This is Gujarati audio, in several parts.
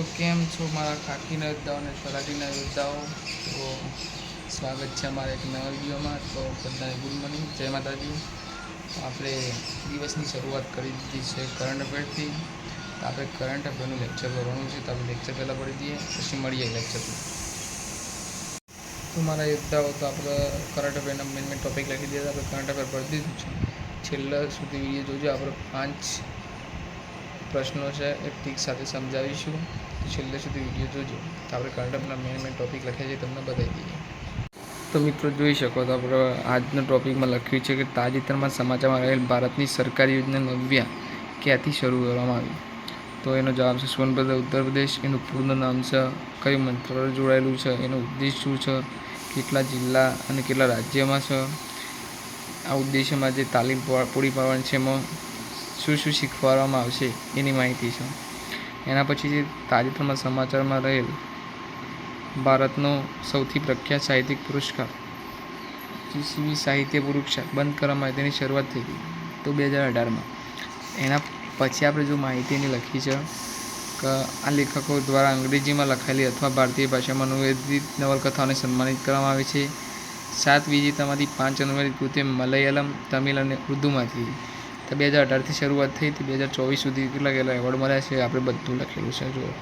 તો કેમ છો મારા ખાખીના યોદ્ધાઓ અને તલાટીના યોદ્ધાઓ તો સ્વાગત છે અમારા એક નવા વિડીયોમાં. તો બધાને ગુડ મોર્નિંગ. જય માતાજી. આપણે દિવસની શરૂઆત કરી દીધી છે કરંટ અફેરથી તો આપણે કરંટ અફેરનું લેક્ચર કરવાનું છે. તો આપણે લેક્ચર પહેલાં ભરી દઈએ, પછી મળીએ લેક્ચર તો મારા યોદ્ધાઓ તો આપણે કરંટ અફેરના મેન મેન ટોપિક લખી દીધા આપણે કરંટ અફેર ભરી દીધું છે. છેલ્લા સુધી વીડિયો જોજો. આપણે પાંચ પ્રશ્નો છે, એ ટીક સાથે સમજાવીશું. છેલ્લે સુધી વીડિયો જોજો. તો આપણે કરંટ મેન મેન ટોપિક લખ્યા છે તમને બતાવી દઈએ. તો મિત્રો જોઈ શકો તો આપણે આજના ટોપિકમાં લખ્યું છે કે તાજેતરમાં સમાચારમાં રહેલ ભારતની સરકારી યોજના નવ્યા ક્યાંથી શરૂ કરવામાં આવી? તો એનો જવાબ છે, સોનભદ્ર, ઉત્તર પ્રદેશ. એનું પૂર્ણ નામ છે, કયું મંત્રાલય જોડાયેલું છે, એનો ઉદ્દેશ શું છે, કેટલા જિલ્લા અને કેટલા રાજ્યમાં છે? આ ઉદ્દેશ્યમાં જે તાલીમ પૂરી પાડવાની છે એમાં શું શું શીખવાડવામાં આવશે એની માહિતી છે. એના પછી જે તાજેતરમાં સમાચારમાં રહેલ ભારતનો સૌથી પ્રખ્યાત સાહિત્યિક પુરસ્કાર, જીસીબી સાહિત્ય પુરસ્કાર બંધ કરવામાં આવે તેની શરૂઆત થઈ હતી તો બે હજાર અઢારમાં. એના પછી આપણે જો માહિતીની લખી છે કે આ લેખકો દ્વારા અંગ્રેજીમાં લખાયેલી અથવા ભારતીય ભાષામાં અનુવાદિત નવલકથાઓને સન્માનિત કરવામાં આવે છે. સાત વિજેતામાંથી પાંચ અનુવાદિત કૃત્ય મલયાલમ, તમિલ અને ઉર્દૂમાંથી. તો બે હજાર અઢારથી શરૂઆત થઈ હતી, બે હજાર ચોવીસ સુધી કેટલા કેટલા એવોર્ડ મળ્યા છે, આપણે બધું લખેલું છે, જુઓ.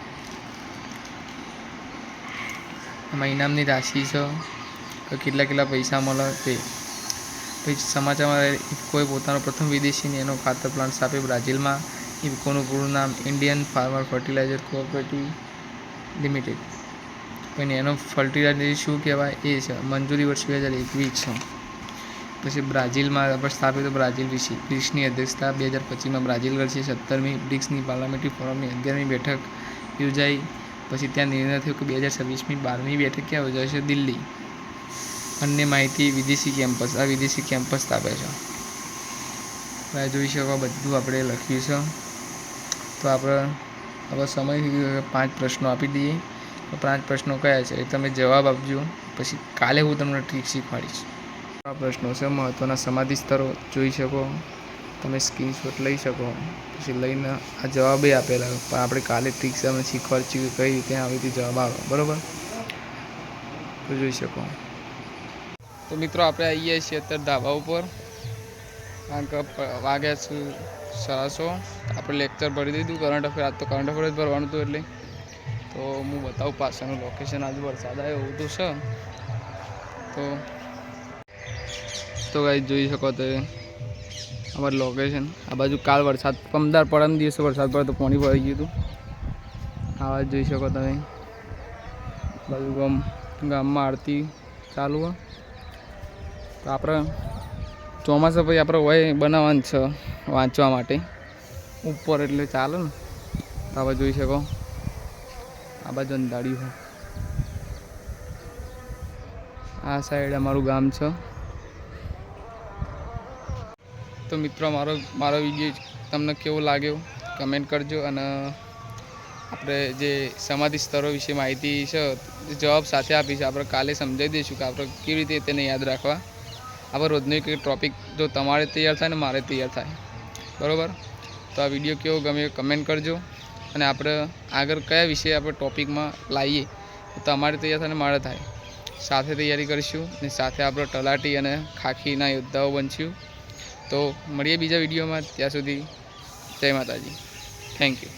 આમાં ઇનામની રાશિ છે, કે કેટલા કેટલા પૈસા મળે તે પછી સમાચારમાં ઇફકોએ પોતાનો પ્રથમ વિદેશી નેનો ખાતર પ્લાન્ટ સ્થાપ્યો બ્રાઝિલમાં. ઇફકોનું પૂરું નામ Indian farmer fertiliser cooperative limited. પછી એનો ફર્ટિલાઇઝર શું કહેવાય? એ છે, મંજૂરી વર્ષ બે હજાર એકવીસ છે. પછી બ્રાઝિલમાં આપણે સ્થાપિત બ્રાઝિલ વિશે બ્રિક્સની અધ્યક્ષતા બે હજાર પચીસમાં બ્રાઝિલ કરશે સત્તરમી બ્રિક્સની પાર્લામેન્ટરી ફોરમની અગિયારમી બેઠક યોજાઈ. પછી ત્યાં નિર્ણય થયો કે બે હજાર છવ્વીસમી બારમી બેઠક ક્યાં યોજાશે? દિલ્હી. અન્ય માહિતી વિદેશી કેમ્પસ, આ વિદેશી કેમ્પસ સ્થાપે છે. હવે જોઈ શકો બધું આપણે લખ્યું છે. તો આપણે હવે સમય પાંચ પ્રશ્નો આપી દઈએ. પાંચ પ્રશ્નો કયા છે? એ તમે જવાબ આપજો. પછી કાલે હું તમને ટ્રીક શીખવાડીશ. આ પ્રશ્નો છે. મહત્ત્વના સમાધિ સ્તરો જોઈ શકો. તમે સ્ક્રીનશોટ લઈ શકો. પછી લઈને આ જવાબ આપેલા. પણ આપણે કાલે ટ્રીક તમને શીખવાડશું કે કઈ રીતે આવી રીતે જવાબ આવે. બરાબર? તો જોઈ શકો. તો મિત્રો, આપણે આવીએ છીએ અત્યારે ધાબા ઉપર. કારણ કે વાગ્યા છે સરાસો. આપણે લેક્ચર ભરી દીધું. કરંટ અફેર આજ તો કરંટ અફેર જ ભરવાનું હતું એટલે. તો હું બતાવું પાછળનું લોકેશન આજે વરસાદ આવ્યો, એવું તો છે. તો તો ગાઈ જોઈ શકો તો અમારું લોકેશન આ બાજુ કાલ વરસાદ પમદાર પરમ દિવસે વરસાદ પડે તો પાણી ભરાઈ ગયું હતું. આ વાત જોઈ શકો તમે. બાજુ ગામ, ગામમાં આરતી ચાલુ હોય. તો આપણે ચોમાસા પછી આપણે હોય બનાવવાનું છે વાંચવા માટે. ઉપર એટલે ચાલે ને. તો આપણે જોઈ શકો. આ બાજુ અંધાડી હોય. આ સાઈડ અમારું ગામ છે. તો મિત્રો, મારો મારો વીડિયો તમને કેવો લાગ્યો? કમેન્ટ કરજો અને આપણે જે સમાધિ સ્તરો વિશે માહિતી છે જવાબ સાથે આપીશ. આપણે કાલે સમજાવી દઈશું કે આપણે કેવી રીતે તેને યાદ રાખવા. આપણે રોજનું એક ટોપિક જો તમારે તૈયાર થાય ને મારે તૈયાર થાય. બરાબર? તો આ વીડિયો કેવો ગમે કમેન્ટ કરજો. અને આપણે આગળ કયા વિષય આપણે ટોપિકમાં લાવીએ તો તમારે તૈયાર થાય ને મારે થાય. સાથે તૈયારી કરીશું અને સાથે આપણે તલાટી અને ખાખીના યોદ્ધાઓ બનશું. તો મળીએ બીજા વિડીયોમાં. ત્યાં સુધી જય માતાજી. Thank you